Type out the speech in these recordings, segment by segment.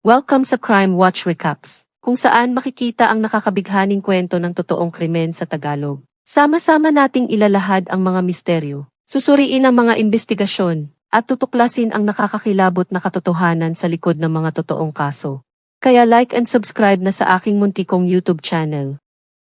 Welcome sa Crime Watch Recaps, kung saan makikita ang nakakabighaning kwento ng totoong krimen sa Tagalog. Sama-sama nating ilalahad ang mga misteryo, susuriin ang mga investigasyon, at tutuklasin ang nakakakilabot na katotohanan sa likod ng mga totoong kaso. Kaya like and subscribe na sa aking muntikong YouTube channel.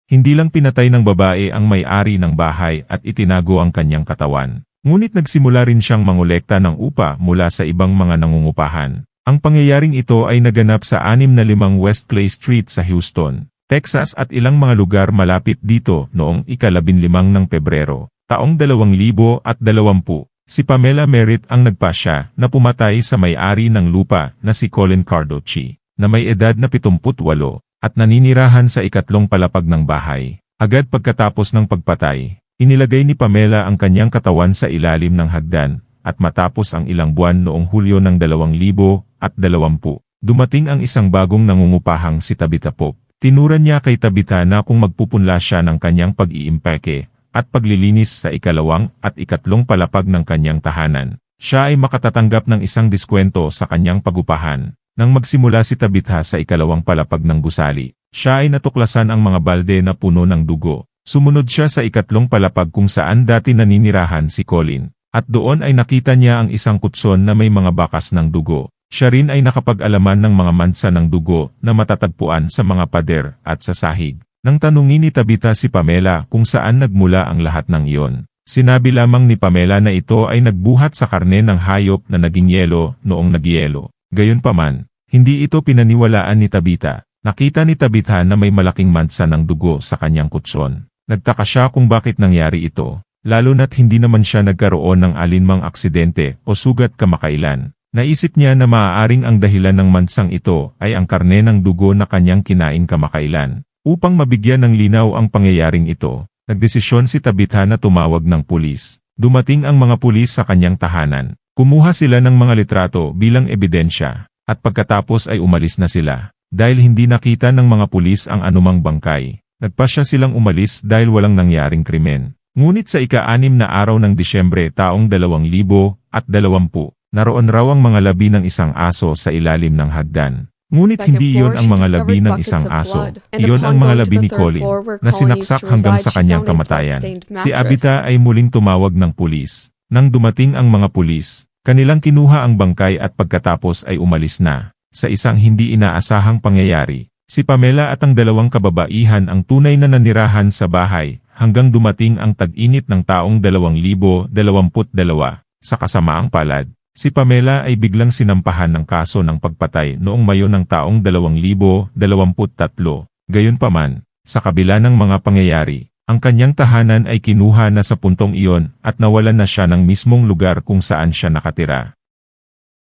Hindi lang pinatay ng babae ang may-ari ng bahay at itinago ang kanyang katawan. Ngunit nagsimula rin siyang mangolekta ng upa mula sa ibang mga nangungupahan. Ang pangyayaring ito ay naganap sa 605 West Clay Street sa Houston, Texas at ilang mga lugar malapit dito noong ikalabinlimang ng Pebrero, taong 2020. Si Pamela Merritt ang nagpasya na pumatay sa may-ari ng lupa na si Colin Carducci, na may edad na 78 at naninirahan sa ikatlong palapag ng bahay. Agad pagkatapos ng pagpatay, inilagay ni Pamela ang kanyang katawan sa ilalim ng hagdan at matapos ang ilang buwan noong Hulyo ng 2020, dumating ang isang bagong nangungupahang si Tabitha Pope. Tinuran niya kay Tabitha na kung magpupunla siya ng kanyang pag-iimpeke at paglilinis sa ikalawang at ikatlong palapag ng kanyang tahanan. Siya ay makatatanggap ng isang diskwento sa kanyang pagupahan. Nang magsimula si Tabitha sa ikalawang palapag ng gusali, siya ay natuklasan ang mga balde na puno ng dugo. Sumunod siya sa ikatlong palapag kung saan dati naninirahan si Colin, at doon ay nakita niya ang isang kutson na may mga bakas ng dugo. Siya rin ay nakapag-alaman ng mga mansa ng dugo na matatagpuan sa mga pader at sa sahig. Nang tanungin ni Tabitha si Pamela kung saan nagmula ang lahat ng iyon, sinabi lamang ni Pamela na ito ay nagbuhat sa karne ng hayop na naging yelo noong nagyelo. Gayunpaman, hindi ito pinaniwalaan ni Tabitha. Nakita ni Tabitha na may malaking mansa ng dugo sa kanyang kutson. Nagtaka siya kung bakit nangyari ito, lalo na't hindi naman siya nagkaroon ng alinmang aksidente o sugat kamakailan. Naisip niya na maaaring ang dahilan ng mansang ito ay ang karne ng dugo na kanyang kinain kamakailan. Upang mabigyan ng linaw ang pangyayaring ito, nagdesisyon si Tabitha na tumawag ng pulis. Dumating ang mga pulis sa kanyang tahanan. Kumuha sila ng mga litrato bilang ebidensya, at pagkatapos ay umalis na sila. Dahil hindi nakita ng mga pulis ang anumang bangkay, nagpasya silang umalis dahil walang nangyaring krimen. Ngunit sa ika-anim na araw ng Disyembre taong 2020, naroon raw ang mga labi ng isang aso sa ilalim ng hagdan. Ngunit hindi iyon ang mga labi ng isang aso, iyon ang mga labi ni Colin, na sinaksak hanggang sa kanyang kamatayan. Si Abita ay muling tumawag ng pulis. Nang dumating ang mga pulis, kanilang kinuha ang bangkay at pagkatapos ay umalis na. Sa isang hindi inaasahang pangyayari, si Pamela at ang dalawang kababaihan ang tunay na nanirahan sa bahay hanggang dumating ang tag-init ng taong 2022. Sa kasamaang palad, si Pamela ay biglang sinampahan ng kaso ng pagpatay noong Mayo ng taong 2023. Gayunpaman, sa kabila ng mga pangyayari, ang kanyang tahanan ay kinuha na sa puntong iyon at nawalan na siya ng mismong lugar kung saan siya nakatira.